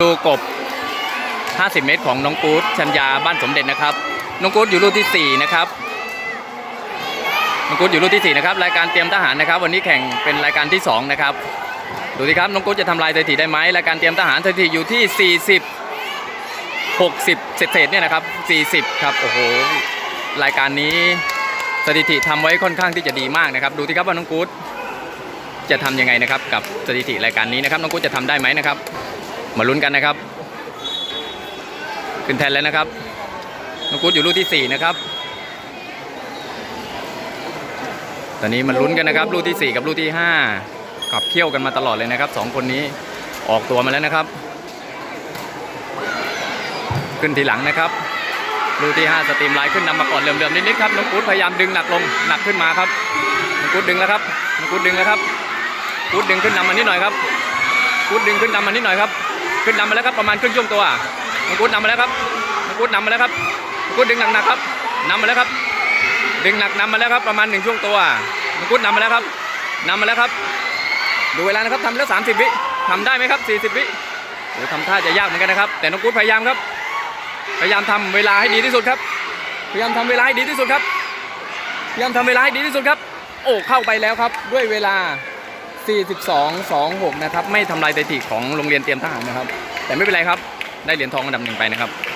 ดูกบ 50 เมตรของน้องกู๊ดชัญญาบ้านสมเด็จนะครับ น้องกู๊ดอยู่รุ่นที่ 4 นะครับ น้องกู๊ดอยู่รุ่นที่ 4 นะครับ รายการเตรียมทหารนะครับ วันนี้แข่งเป็นรายการที่ 2 นะครับ ดูสิครับ น้องกู๊ดจะทำลายสถิติได้ไหมรายการเตรียมทหารสถิติอยู่ที่ 40 60 เศษๆเนี่ยนะครับ 40 ครับ โอ้โห รายการนี้สถิติทำไว้ค่อนข้างที่จะดีมากนะครับ ดูสิครับว่าน้องกู๊ดจะทำยังไงนะครับ กับสถิติรายการนี้นะครับ น้องกู๊ดจะทำได้ไหมนะครับ มาลุ้นกันนะครับ ขึ้นแทนแล้วนะครับน้องกู๊ดอยู่ลูกที่ 4 นะครับ ตอนนี้มันลุ้นกันนะครับลูกที่ 4 กับลูกที่5ขับเคี่ยวกันมาตลอดเลยนะครับสองคนนี้ออกตัวมาแล้วนะครับ ขึ้นทีหลังนะครับลูกที่ 5 สตรีมไลน์ขึ้นนำมาก่อนเริ่มๆนิดๆครับน้องกู๊ดพยายามดึงหนักลงหนักขึ้นมาครับน้องกู๊ดดึงแล้วครับน้องกู๊ดดึงแล้วครับกู๊ดดึงขึ้นนำมานิดหน่อยครับกู๊ดดึงขึ้นนำมานิดหน่อยครับ ขึ้นนำมาแล้วครับประมาณครึ่งช่วงตัวน้องกู๊ดนำมาแล้วครับน้องกู๊ดนำมาแล้วครับน้องกู๊ดดึงหนักๆครับนำมาแล้วครับ ดึงหนักนำมาแล้วครับประมาณหนึ่งช่วงตัวน้องกู๊ดนำมาแล้วครับนำมาแล้วครับ ดูเวลานะครับทำแล้ว30วิทำได้ไหมครับ40วิโอ้ทำท่าจะยากเหมือนกันนะครับ แต่น้องกู๊ดพยายามครับ พยายามทำเวลาให้ดีที่สุดครับ พยายามทำเวลาให้ดีที่สุดครับพยายามทำเวลาให้ดีที่สุดครับ โอ้เข้าไปแล้วครับด้วยเวลา 42 26 นะครับ ไม่ทำลายสถิติของโรงเรียนเตรียมทหารนะครับ แต่ไม่เป็นไรครับ ได้เหรียญทองอันดับหนึ่งไปนะครับ